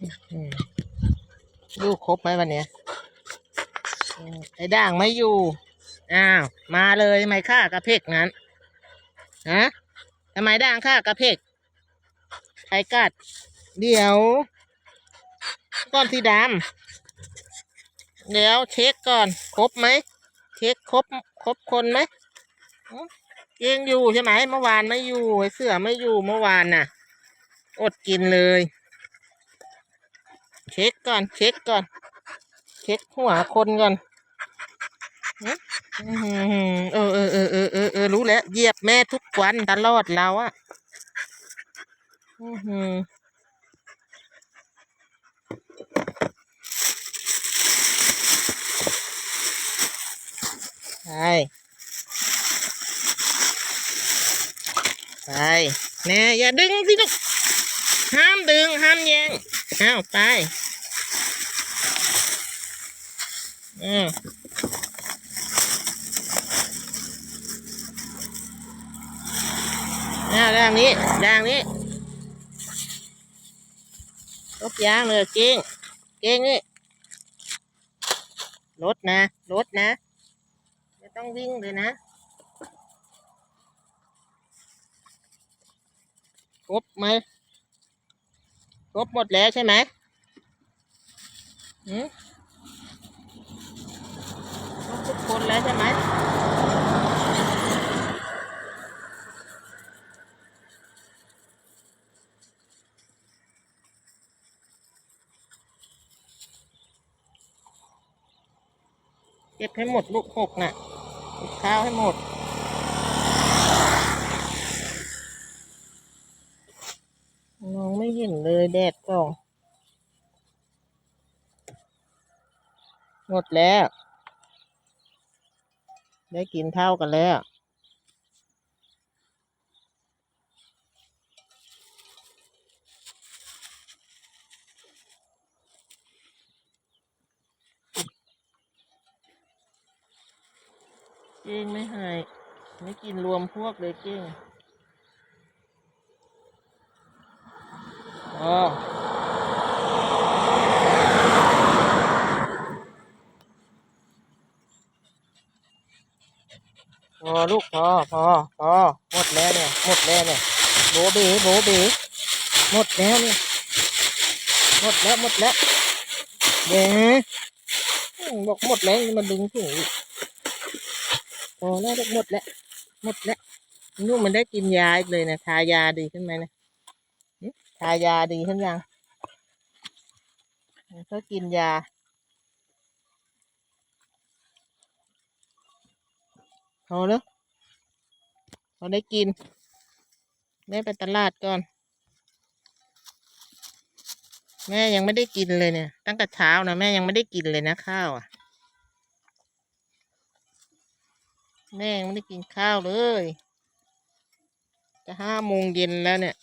อืมลูกครบไหมวันเนี้ยไอ้ด่างไม่อยู่ อ้าว มาเลยทำไมฆ่ากระเพกงั้น ฮะทำไมด่างฆ่ากระเพกใครกัด เดี๋ยว ก้อนสีดำเดี๋ยวเช็คก่อน ครบไหม เช็คครบ ครบคนไหมเองอยู่ใช่ไหมเมื่อวานไม่อยู่ไอ้เสือไม่อยู่เมื่อวานน่ะ อดกินเลย เช็คก่อน เช็คก่อน เช็คหัวคนก่อนเออเออเออเออเออเออรู้แล้วเหยียบแม่ทุกวันตลอดเราอะอือหือไปไปแม่อย่าดึงสิลูกห้ามดึง ห้ามแยง อ้าวไปอืมอ้าวด่างนี้ด่างนี้ลบยางเลยเก่งเก่งนี่รถนะรถนะไม่ต้องวิ่งเลยนะครบไหม ครบหมดแล้วใช่ไหมหืมครบทุกคนแล้วใช่ไหมเก็บให้หมดลูกหกน่ะเก็บข้าวให้หมด มองไม่เห็นเลยแดดส่องหมดแล้ว ได้กินเท่ากันแล้วเก้งไม่ใหาย ไม่กินรวมพวกเลยเก้ง อ๋อพอลูกพอพอพอหมดแล้วเนี่ยหมดแล้วเนี่ยโบเบโบเบหมดแล้วเนี่ยหมดแล้วหมดแล้วเดี๋ยบอกหมดแล้วยังมาดึงถุงอีกพอแล้วหมดแล้วหมดแล้วลูกมันได้กินยาอีกเลยนะทายาดีขึ้นไหมนะ ทายาดีขึ้นยังเขากินยา พอแล้วพอได้กิน ได้ไปตลาดก่อน แม่ยังไม่ได้กินเลยเนี่ย ตั้งแต่เช้านะแม่ยังไม่ได้กินเลยนะข้าวอะ แม่ยังไม่ได้กินข้าวเลย จะห้าโมงเย็นแล้วเนี่ย